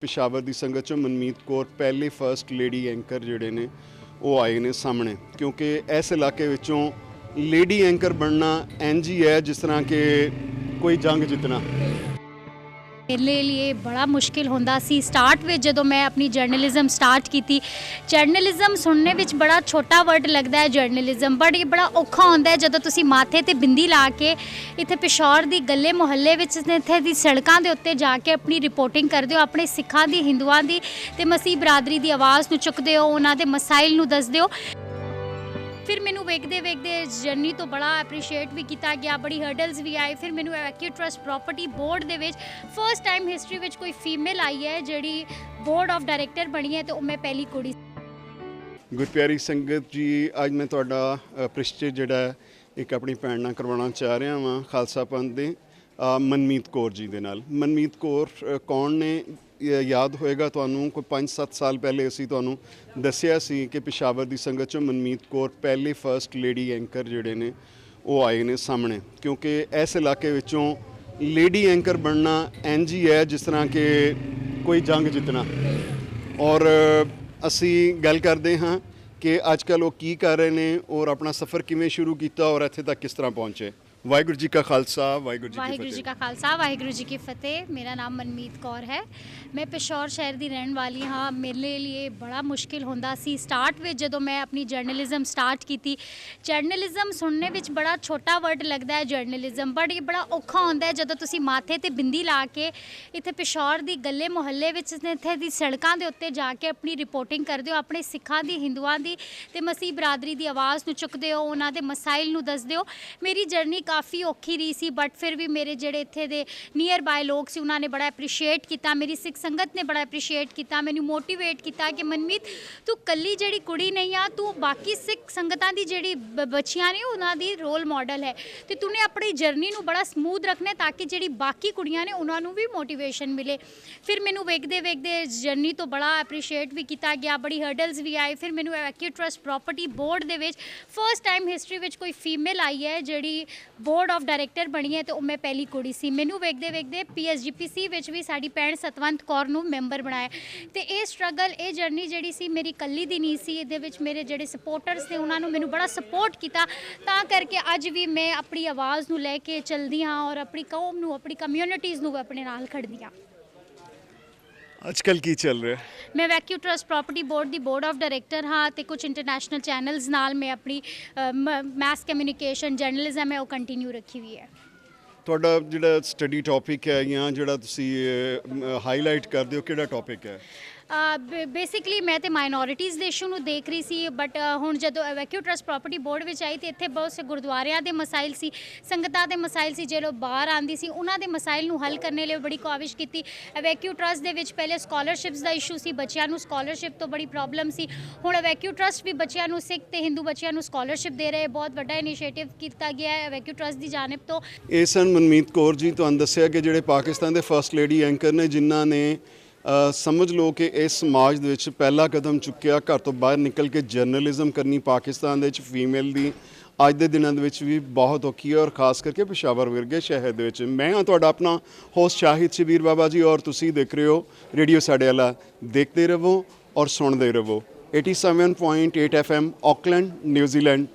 ਪਿਸ਼ਾਵਰ ਦੀ ਸੰਗਤ ਚੋਂ ਮਨਮੀਤ ਕੌਰ ਪਹਿਲੇ ਫਰਸਟ ਲੇਡੀ ਐਂਕਰ ਜਿਹੜੇ ਨੇ, ਉਹ ਆਏ ਨੇ ਸਾਹਮਣੇ। ਕਿਉਂਕਿ ਇਸ ਇਲਾਕੇ ਵਿੱਚੋਂ ਲੇਡੀ ਐਂਕਰ ਬਣਨਾ ਇੰਝ ਹੈ ਜਿਸ ਤਰ੍ਹਾਂ ਕਿ ਕੋਈ ਜੰਗ ਜਿੱਤਣਾ। ਮੇਰੇ ਲਈ ਬੜਾ ਮੁਸ਼ਕਿਲ ਹੁੰਦਾ ਸੀ ਸਟਾਰਟ ਵਿੱਚ ਜਦੋਂ ਮੈਂ ਆਪਣੀ ਜਰਨਲਿਜ਼ਮ ਸਟਾਰਟ ਕੀਤੀ ਜਰਨਲਿਜ਼ਮ ਸੁਣਨੇ ਵਿੱਚ ਬੜਾ ਛੋਟਾ ਵਰਡ ਲੱਗਦਾ ਹੈ ਜਰਨਲਿਜ਼ਮ ਬਟ ਇਹ ਬੜਾ ਔਖਾ ਹੁੰਦਾ ਹੈ ਜਦੋਂ ਤੁਸੀਂ ਮਾਥੇ ਤੇ ਬਿੰਦੀ ਲਾ ਕੇ ਇੱਥੇ ਪਿਸ਼ੌਰ ਦੀ ਗੱਲੇ ਮੁਹੱਲੇ ਵਿੱਚ ਇੱਥੇ ਦੀ ਸੜਕਾਂ ਦੇ ਉੱਤੇ ਜਾ ਕੇ ਆਪਣੀ ਰਿਪੋਰਟਿੰਗ ਕਰਦੇ ਹੋ ਆਪਣੇ ਸਿੱਖਾਂ ਦੀ ਹਿੰਦੂਆਂ ਦੀ ਤੇ ਮਸੀਹ ਬਰਾਦਰੀ ਦੀ ਆਵਾਜ਼ ਨੂੰ ਚੁੱਕਦੇ ਹੋ ਉਹਨਾਂ ਦੇ ਮਸਾਇਲ ਨੂੰ ਦੱਸਦੇ ਹੋ ਫਿਰ ਮੈਨੂੰ ਵੇਖਦੇ ਵੇਖਦੇ ਇਸ ਜਰਨੀ ਤੋਂ ਬੜਾ ਐਪਰੀਸ਼ੀਏਟ ਵੀ ਕੀਤਾ ਗਿਆ ਬੜੀ ਹਰਡਲਸ ਵੀ ਆਏ। ਫਿਰ ਮੈਨੂੰ ਐਵੈਕਿਊ ਟਰਸਟ ਪ੍ਰਾਪਰਟੀ ਬੋਰਡ ਦੇ ਵਿੱਚ ਫਰਸਟ ਟਾਈਮ ਹਿਸਟਰੀ ਵਿੱਚ ਕੋਈ ਫੀਮੇਲ ਆਈ ਹੈ ਜਿਹੜੀ ਬੋਰਡ ਆਫ ਡਾਇਰੈਕਟਰ ਬਣੀ ਹੈ ਤੇ ਉਹ ਮੈਂ ਪਹਿਲੀ ਕੁੜੀ ਗੁਰਪਿਆਰੀ ਸੰਗਤ ਜੀ ਅੱਜ ਮੈਂ ਤੁਹਾਡਾ ਅ, ਪ੍ਰਿਸ਼ਚੇ ਜਿਹੜਾ ਇੱਕ ਆਪਣੀ ਭੈਣ ਨਾਲ ਕਰਵਾਉਣਾ ਚਾਹ ਰਿਹਾ ਵਾਂ ਖਾਲਸਾ ਪੰਥ ਦੇ ਮਨਮੀਤ ਕੌਰ ਜੀ ਦੇ ਨਾਲ। ਮਨਮੀਤ ਕੌਰ ਕੌਣ ਨੇ? ਯਾਦ ਹੋਏਗਾ, ਤੁਹਾਨੂੰ ਕੋਈ 5-7 ਸਾਲ ਪਹਿਲੇ ਅਸੀਂ ਤੁਹਾਨੂੰ ਦੱਸਿਆ ਸੀ ਕਿ ਪਿਸ਼ਾਵਰ ਦੀ ਸੰਗਤ ਚੋਂ ਮਨਮੀਤ ਕੌਰ ਪਹਿਲੇ ਫਰਸਟ ਲੇਡੀ ਐਂਕਰ ਜਿਹੜੇ ਨੇ, ਉਹ ਆਏ ਨੇ ਸਾਹਮਣੇ। ਕਿਉਂਕਿ ਇਸ ਇਲਾਕੇ ਵਿੱਚੋਂ ਲੇਡੀ ਐਂਕਰ ਬਣਨਾ ਇੰਝ ਹੀ ਹੈ ਜਿਸ ਤਰ੍ਹਾਂ ਕਿ ਕੋਈ ਜੰਗ ਜਿੱਤਣਾ। ਔਰ ਅਸੀਂ ਗੱਲ ਕਰਦੇ ਹਾਂ ਕਿ ਅੱਜ ਕੱਲ੍ਹ ਉਹ ਕੀ ਕਰ ਰਹੇ ਨੇ ਔਰ ਆਪਣਾ ਸਫ਼ਰ ਕਿਵੇਂ ਸ਼ੁਰੂ ਕੀਤਾ ਔਰ ਇੱਥੇ ਤੱਕ ਕਿਸ ਤਰ੍ਹਾਂ ਪਹੁੰਚੇ। ਵਾਹਿਗੁਰੂ ਜੀ ਕਾ ਖਾਲਸਾ ਵਾਹਿਗੁਰੂ ਜੀ ਕੀ ਵਾਹਿਗੁਰੂ ਜੀ ਫਤਿਹ। ਕਾ ਖਾਲਸਾ ਵਾਹਿਗੁਰੂ ਜੀ ਕੀ ਫਤਿਹ। ਮੇਰਾ ਨਾਮ ਮਨਮੀਤ ਕੌਰ ਹੈ। ਮੈਂ ਪਿਸ਼ੌਰ ਸ਼ਹਿਰ ਦੀ ਰਹਿਣ ਵਾਲੀ ਹਾਂ। ਮੇਰੇ ਲਈ ਬੜਾ ਮੁਸ਼ਕਿਲ ਹੁੰਦਾ ਸੀ। ਸਟਾਰਟ ਵਿੱਚ ਜਦੋਂ ਮੈਂ ਆਪਣੀ ਜਰਨਲਿਜ਼ਮ ਸਟਾਰਟ ਕੀਤੀ ਜਰਨਲਿਜ਼ਮ ਸੁਣਨੇ ਵਿੱਚ ਬੜਾ ਛੋਟਾ ਵਰਡ ਲੱਗਦਾ ਹੈ ਜਰਨਲਿਜ਼ਮ ਬਟ ਇਹ ਬੜਾ ਔਖਾ ਹੁੰਦਾ ਹੈ ਜਦੋਂ ਤੁਸੀਂ ਮਾਥੇ ਤੇ ਬਿੰਦੀ ਲਾ ਕੇ ਇੱਥੇ ਪਿਸ਼ੌਰ ਦੀ ਗੱਲੇ ਮੁਹੱਲੇ ਵਿੱਚ ਇੱਥੇ ਦੀ ਸੜਕਾਂ ਦੇ ਉੱਤੇ ਜਾ ਕੇ ਆਪਣੀ ਰਿਪੋਰਟਿੰਗ ਕਰਦੇ ਹੋ ਆਪਣੇ ਸਿੱਖਾਂ ਦੀ ਹਿੰਦੂਆਂ ਦੀ ਤੇ ਮਸੀਹ ਬਰਾਦਰੀ ਦੀ ਆਵਾਜ਼ ਨੂੰ ਚੁੱਕਦੇ ਹੋ ਉਹਨਾਂ ਦੇ ਮਸਾਇਲ ਨੂੰ ਦੱਸਦੇ ਹੋ। ਮੇਰੀ ਜਰਨੀ ਕਾਫੀ ਔਖੀ ਰਹੀ ਸੀ ਬਟ ਫਿਰ ਵੀ ਮੇਰੇ ਜਿਹੜੇ ਇੱਥੇ ਦੇ ਨੀਅਰ ਬਾਏ ਲੋਕ ਸੀ ਉਹਨਾਂ ਨੇ ਬੜਾ ਐਪਰੀਸ਼ੀਏਟ ਕੀਤਾ ਮੇਰੀ ਸਿੱਖ ਸੰਗਤ ਨੇ ਬੜਾ ਐਪਰੀਸ਼ੀਏਟ ਕੀਤਾ ਮੈਨੂੰ ਮੋਟੀਵੇਟ ਕੀਤਾ ਕਿ ਮਨਮੀਤ ਤੂੰ ਕੱਲੀ ਜਿਹੜੀ ਕੁੜੀ ਨਹੀਂ ਆ ਤੂੰ ਬਾਕੀ ਸਿੱਖ ਸੰਗਤਾਂ ਦੀ ਜਿਹੜੀ ਬ- ਬੱਚੀਆਂ ਨੇ ਉਹਨਾਂ ਦੀ ਰੋਲ ਮਾਡਲ ਹੈ ਤੇ ਤੂਨੇ ਆਪਣੀ ਜਰਨੀ ਨੂੰ ਬੜਾ ਸਮੂਥ ਰੱਖਣਾ ਤਾਂ ਕਿ ਜਿਹੜੀ ਬਾਕੀ ਕੁੜੀਆਂ ਨੇ ਉਹਨਾਂ ਨੂੰ ਵੀ ਮੋਟੀਵੇਸ਼ਨ ਮਿਲੇ ਫਿਰ ਮੈਨੂੰ ਵੇਖਦੇ ਵੇਖਦੇ ਜਰਨੀ ਤੋਂ ਬੜਾ ਐਪਰੀਸ਼ੀਏਟ ਵੀ ਕੀਤਾ ਗਿਆ ਬੜੀ ਹਰਡਲਸ ਵੀ ਆਏ ਫਿਰ ਮੈਨੂੰ ਐਕਿਊ ਟਰਸਟ ਪ੍ਰਾਪਰਟੀ ਬੋਰਡ ਦੇ ਵਿੱਚ ਫਰਸਟ ਟਾਈਮ ਹਿਸਟਰੀ ਵਿੱਚ ਕੋਈ ਫੀਮੇਲ ਆਈ ਹੈ ਜਿਹੜੀ ਬੋਰਡ ਆਫ ਡਾਇਰੈਕਟਰ ਬਣੀ ਹੈ ਤੇ ਉਹ ਮੈਂ ਪਹਿਲੀ ਕੁੜੀ ਸੀ। ਮੈਨੂੰ ਵੇਖਦੇ ਵੇਖਦੇ ਪੀਐਸਜੀਪੀਸੀ ਵਿੱਚ ਵੀ ਸਾਡੀ ਭੈਣ ਸਤਵੰਤ ਕੌਰ ਨੂੰ ਮੈਂਬਰ ਬਣਾਇਆ ਤੇ ਇਹ ਸਟਰਗਲ ਇਹ ਜਰਨੀ ਜਿਹੜੀ ਸੀ ਮੇਰੀ ਇਕੱਲੀ ਦੀ ਨਹੀਂ ਸੀ। ਇਹਦੇ ਵਿੱਚ ਮੇਰੇ ਜਿਹੜੇ ਸਪੋਰਟਰਸ ਨੇ ਉਹਨਾਂ ਨੂੰ ਮੈਨੂੰ ਬੜਾ ਸਪੋਰਟ ਕੀਤਾ। ਤਾਂ ਕਰਕੇ ਅੱਜ ਵੀ ਮੈਂ ਆਪਣੀ ਆਵਾਜ਼ ਨੂੰ ਲੈ ਕੇ ਚੱਲਦੀ ਹਾਂ ਔਰ ਆਪਣੀ ਕੌਮ ਨੂੰ, ਆਪਣੀ ਕਮਿਊਨਿਟੀਜ਼ ਨੂੰ ਆਪਣੇ ਨਾਲ ਖੜਦੀ ਹਾਂ। ਅੱਜ ਕੱਲ੍ਹ ਕੀ ਚੱਲ ਰਿਹਾ ਮੈਂ ਵੈਕਿਊ ਟਰਸਟ ਪ੍ਰਾਪਰਟੀ ਬੋਰਡ ਦੀ ਬੋਰਡ ਆਫ ਡਾਇਰੈਕਟਰ ਹਾਂ ਤੇ ਕੁਝ ਇੰਟਰਨੈਸ਼ਨਲ ਚੈਨਲਸ ਨਾਲ ਮੈਂ ਆਪਣੀ ਮੈਸ ਕਮਿਊਨੀਕੇਸ਼ਨ ਜਰਨਲਿਜ਼ਮ ਹੈ ਉਹ ਕੰਟੀਨਿਊ ਰੱਖੀ ਹੋਈ ਹੈ ਤੁਹਾਡਾ ਜਿਹੜਾ ਸਟੱਡੀ ਟੌਪਿਕ ਹੈ ਜਾਂ ਜਿਹੜਾ ਤੁਸੀਂ ਹਾਈਲਾਈਟ ਕਰਦੇ ਹੋ ਕਿਹੜਾ ਟੌਪਿਕ ਹੈ ਬੇਸਿਕਲੀ ਮੈਂ ਤੇ ਮਾਈਨੋਰਿਟੀਜ਼ ਦੇ ਇਸ਼ੂ ਨੂੰ ਦੇਖ ਰਹੀ ਸੀ ਬਟ ਹੁਣ ਜਦੋਂ ਵੈਕਿਊ ਟਰਸਟ ਪ੍ਰਾਪਰਟੀ ਬੋਰਡ ਵਿੱਚ ਆਈ ਤੇ ਇੱਥੇ ਬਹੁਤ ਸੇ ਗੁਰਦੁਆਰਿਆਂ ਦੇ ਮਸਾਇਲ ਸੀ, ਸੰਗਤਾਂ ਦੇ ਮਸਾਇਲ ਸੀ ਜਿਹੜੇ ਬਾਹਰ ਆਂਦੀ ਸੀ, ਉਹਨਾਂ ਦੇ ਮਸਾਇਲ ਨੂੰ ਹੱਲ ਕਰਨ ਲਈ ਬੜੀ ਕੋਸ਼ਿਸ਼ ਕੀਤੀ। ਵੈਕਿਊ ਟਰਸਟ ਦੇ ਵਿੱਚ ਪਹਿਲੇ ਸਕਾਲਰਸ਼ਿਪਸ ਦਾ ਇਸ਼ੂ ਸੀ, ਬੱਚਿਆਂ ਨੂੰ ਸਕਾਲਰਸ਼ਿਪ ਤੋਂ ਬੜੀ ਪ੍ਰੋਬਲਮ ਸੀ। ਹੁਣ ਵੈਕਿਊ ਟਰਸਟ ਵੀ ਬੱਚਿਆਂ ਨੂੰ, ਸਿੱਖ ਤੇ ਹਿੰਦੂ ਬੱਚਿਆਂ ਨੂੰ ਸਕਾਲਰਸ਼ਿਪ ਦੇ ਰਹੇ, ਬਹੁਤ ਵੱਡਾ ਇਨੀਸ਼ੀਏਟਿਵ ਕੀਤਾ ਗਿਆ ਹੈ ਵੈਕਿਊ ਟਰਸਟ ਦੀ ਜਾਣਬ ਤੋਂ। ਇਹ ਸਨ ਮਨਮੀਤ ਕੌਰ ਜੀ, ਤੁਹਾਨੂੰ ਦੱਸਿਆ ਕਿ ਜਿਹੜੇ ਪਾਕਿਸਤਾਨ ਦੇ ਫਰਸਟ ਲੇਡੀ ਐਂਕਰ ਨੇ, ਜਿਨ੍ਹਾਂ ਨੇ ਸਮਝ ਲਓ ਕਿ ਇਸ ਸਮਾਜ ਦੇ ਵਿੱਚ ਪਹਿਲਾ ਕਦਮ ਚੁੱਕਿਆ ਘਰ ਤੋਂ ਬਾਹਰ ਨਿਕਲ ਕੇ ਜਰਨਲਿਜ਼ਮ ਕਰਨੀ ਪਾਕਿਸਤਾਨ ਦੇ ਵਿੱਚ ਫੀਮੇਲ ਦੀ ਅੱਜ ਦੇ ਦਿਨਾਂ ਦੇ ਵਿੱਚ ਵੀ ਬਹੁਤ ਔਖੀ ਹੈ ਔਰ ਖਾਸ ਕਰਕੇ ਪਿਸ਼ਾਵਰ ਵਰਗੇ ਸ਼ਹਿਰ ਦੇ ਵਿੱਚ। ਮੈਂ ਹਾਂ ਤੁਹਾਡਾ ਆਪਣਾ ਹੋਸਟ ਸ਼ਾਹਿਦ ਸ਼ਬੀਰ ਬਾਬਾ ਜੀ ਔਰ ਤੁਸੀਂ ਦੇਖ ਰਹੇ ਹੋ ਰੇਡੀਓ ਸਾਡੇ ਵਾਲਾ। ਦੇਖਦੇ ਰਹੋ ਔਰ ਸੁਣਦੇ ਰਹੋ। 87.8 FM ਆਕਲੈਂਡ ਨਿਊਜ਼ੀਲੈਂਡ